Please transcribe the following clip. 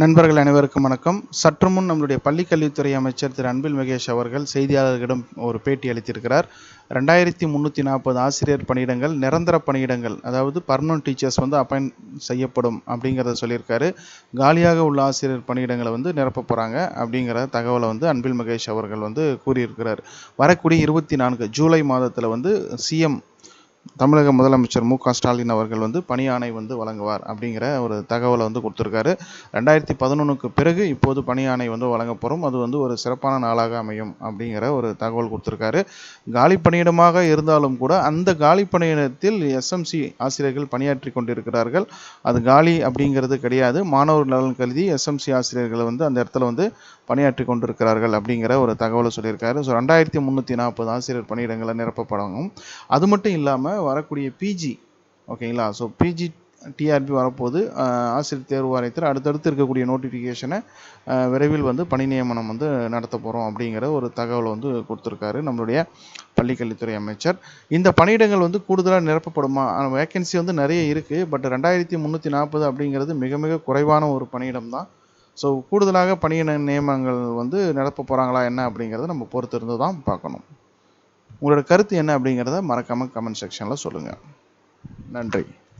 நண்பர்கள் அனைவருக்கும் வணக்கம். சற்று முன் நம்மளுடைய பள்ளிக்கல்வித்துறை அமைச்சர் திரு. அன்பில் மகேஷ் அவர்கள் செய்தியாளர்களிடம் ஒரு பேட்டி அளித்திருக்கிறார். ரெண்டாயிரத்தி முந்நூற்றி நாற்பது ஆசிரியர் பணியிடங்கள் நிரந்தர பணியிடங்கள் அதாவது பர்மனன்ட் டீச்சர்ஸ் வந்து அப்பாயின்ட் செய்யப்படும் அப்படிங்கிறத சொல்லியிருக்காரு. காலியாக உள்ள ஆசிரியர் பணியிடங்களை வந்து நிரப்ப போகிறாங்க அப்படிங்கிற தகவலை வந்து அன்பில் மகேஷ் அவர்கள் வந்து கூறியிருக்கிறார். வரக்கூடிய இருபத்தி நான்கு ஜூலை மாதத்தில் வந்து சிஎம் தமிழக முதலமைச்சர் மு க ஸ்டாலின் அவர்கள் வந்து பணியாணை வந்து வழங்குவார் அப்படிங்கிற ஒரு தகவலை வந்து கொடுத்துருக்காரு. ரெண்டாயிரத்தி பதினொன்றுக்கு பிறகு இப்போது பணியாணை வந்து வழங்க போகிறோம் அது வந்து ஒரு சிறப்பான நாளாக அமையும் அப்படிங்கிற ஒரு தகவல் கொடுத்துருக்காரு. காலி பணியிடமாக இருந்தாலும் கூட அந்த காலி பணியிடத்தில் எஸ்எம்சி ஆசிரியர்கள் பணியாற்றி கொண்டிருக்கிறார்கள். அது காலி அப்படிங்கிறது கிடையாது. மாணவர் நலன் கருதி எஸ்எம்சி ஆசிரியர்கள் வந்து அந்த இடத்துல வந்து பணியாற்றி கொண்டிருக்கிறார்கள் அப்படிங்கிற ஒரு தகவலை சொல்லியிருக்காரு. ஸோ ரெண்டாயிரத்தி முந்நூற்றி நாற்பது ஆசிரியர் பணியிடங்களை நிரப்பப்படவும். அது மட்டும் இல்லாமல் வரக்கூடிய பிஜி ஓகேங்களா ஸோ பிஜி டிஆர்பி வரப்போது ஆசிரியர் தேர்வு வாரியத்தில் அடுத்தடுத்து இருக்கக்கூடிய நோட்டிஃபிகேஷனை விரைவில் வந்து பணி நியமனம் வந்து நடத்த போகிறோம் அப்படிங்கிற ஒரு தகவலை வந்து கொடுத்துருக்காரு நம்மளுடைய பள்ளிக்கல்வித்துறை அமைச்சர். இந்த பணியிடங்கள் வந்து கூடுதலாக நிரப்பப்படுமா? வேக்கன்சி வந்து நிறைய இருக்குது பட் ரெண்டாயிரத்தி முந்நூற்றி நாற்பது அப்படிங்கிறது மிக மிக குறைவான ஒரு பணியிடம் தான் ஸோ கூடுதலாக பணியிட நியமனங்கள் வந்து நிரப்ப போகிறாங்களா என்ன அப்படிங்கிறத நம்ம பொறுத்திருந்து தான் பார்க்கணும். உங்களோட கருத்து என்ன அப்படிங்கிறத மறக்காமல் கமெண்ட் செக்ஷனில் சொல்லுங்கள் நன்றி.